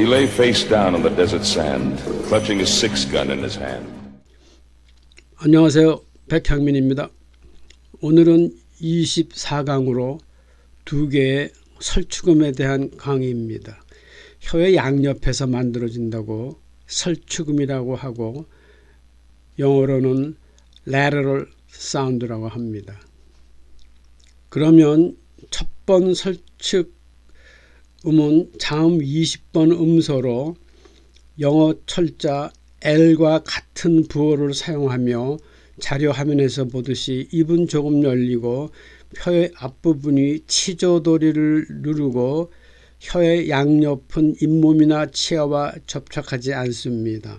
He lay face down on the desert sand, clutching his six gun in his hand. 안녕하세요. 백향민입니다. 오늘은 24강으로 두 개의 설축음에 대한 강의입니다. 혀의 양옆에서 만들어진다고 설축음이라고 하고 영어로는 lateral sound라고 합니다. 그러면 첫 번 설축 음은 자음 20번 음소로 영어 철자 L과 같은 부호를 사용하며 자료 화면에서 보듯이 입은 조금 열리고 혀의 앞부분이 치조도리를 누르고 혀의 양옆은 잇몸이나 치아와 접촉하지 않습니다.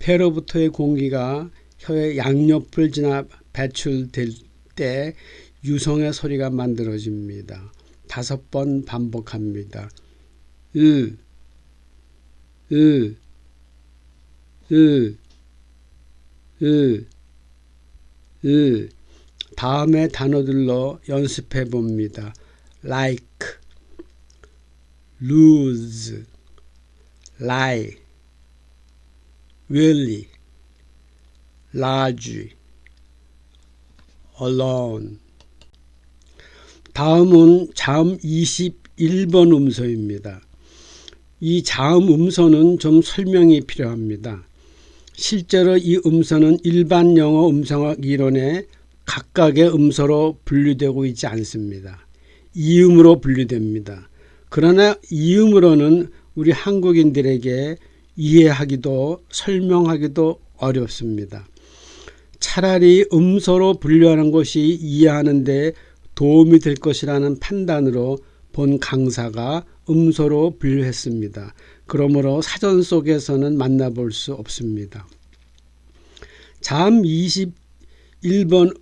폐로부터의 공기가 혀의 양옆을 지나 배출될 때 유성의 소리가 만들어집니다. 다섯 번 반복합니다. 으, 으, 으, 으, 으. 다음의 단어들로 연습해 봅니다. like, lose, lie, really, large, alone. 다음은 자음 21번 음소입니다. 이 자음 음소는 좀 설명이 필요합니다. 실제로 이 음소는 일반 영어 음성학 이론에 각각의 음소로 분류되고 있지 않습니다. 이음으로 분류됩니다. 그러나 이음으로는 우리 한국인들에게 이해하기도 설명하기도 어렵습니다. 차라리 음소로 분류하는 것이 이해하는데 도움이 될 것이라는 판단으로 본 강사가 음소로 분류했습니다. 그러므로 사전 속에서는 만나볼 수 없습니다. 자음 21번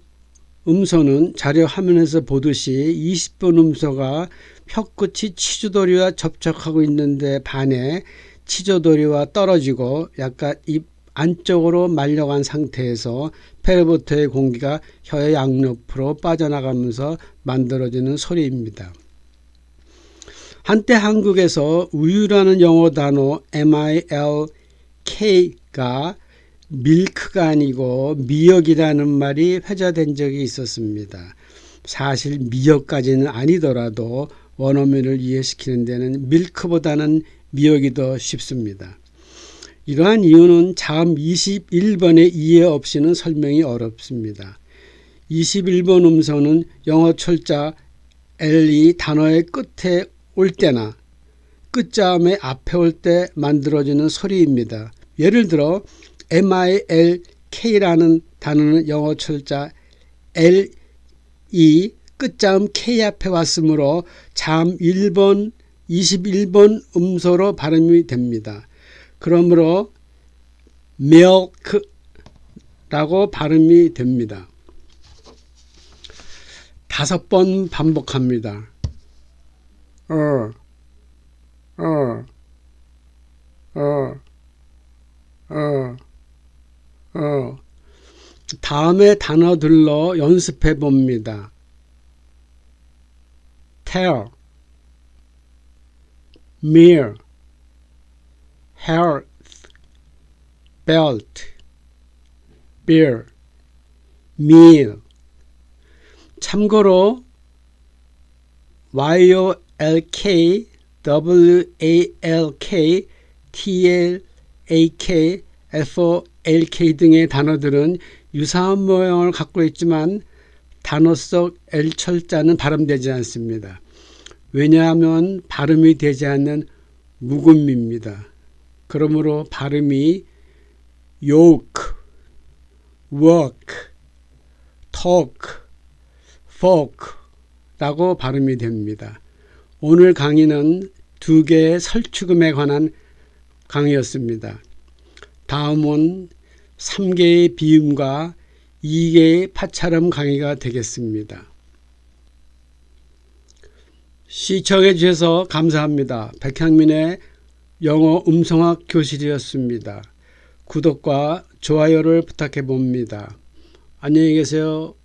음소는 자료 화면에서 보듯이 20번 음소가 혀끝이 치조도리와 접촉하고 있는데 반해 치조도리와 떨어지고 약간 입 안쪽으로 말려간 상태에서 페르부터의 공기가 혀의 양옆으로 빠져나가면서 만들어지는 소리입니다. 한때 한국에서 우유라는 영어 단어 MILK가 밀크가 아니고 미역이라는 말이 회자된 적이 있었습니다. 사실 미역까지는 아니더라도 원어민을 이해시키는 데는 밀크보다는 미역이 더 쉽습니다. 이러한 이유는 자음 21번의 이해 없이는 설명이 어렵습니다. 21번 음성은 영어 철자 L이 단어의 끝에 올 때나 끝자음의 앞에 올 때 만들어지는 소리입니다. 예를 들어 MILK라는 단어는 영어 철자 L이 끝자음 K 앞에 왔으므로 자음 1번, 21번 음소로 발음이 됩니다. 그러므로 milk라고 발음이 됩니다. 다섯 번 반복합니다. 어, 어, 어, 어, 어. 다음의 단어들로 연습해 봅니다. tell, mirror, health, belt, beer, meal. 참고로 YOLK, WALK, TLAK, FOLK 등의 단어들은 유사한 모형을 갖고 있지만 단어 속 L 철자는 발음되지 않습니다. 왜냐하면 발음이 되지 않는 묵음입니다. 그러므로 발음이 yoke, work, talk, folk 라고 발음이 됩니다. 오늘 강의는 두 개의 설축음에 관한 강의였습니다. 다음은 3개의 비음과 2개의 파차름 강의가 되겠습니다. 시청해 주셔서 감사합니다. 백향민의 영어 음성학 교실이었습니다. 구독과 좋아요를 부탁해 봅니다. 안녕히 계세요.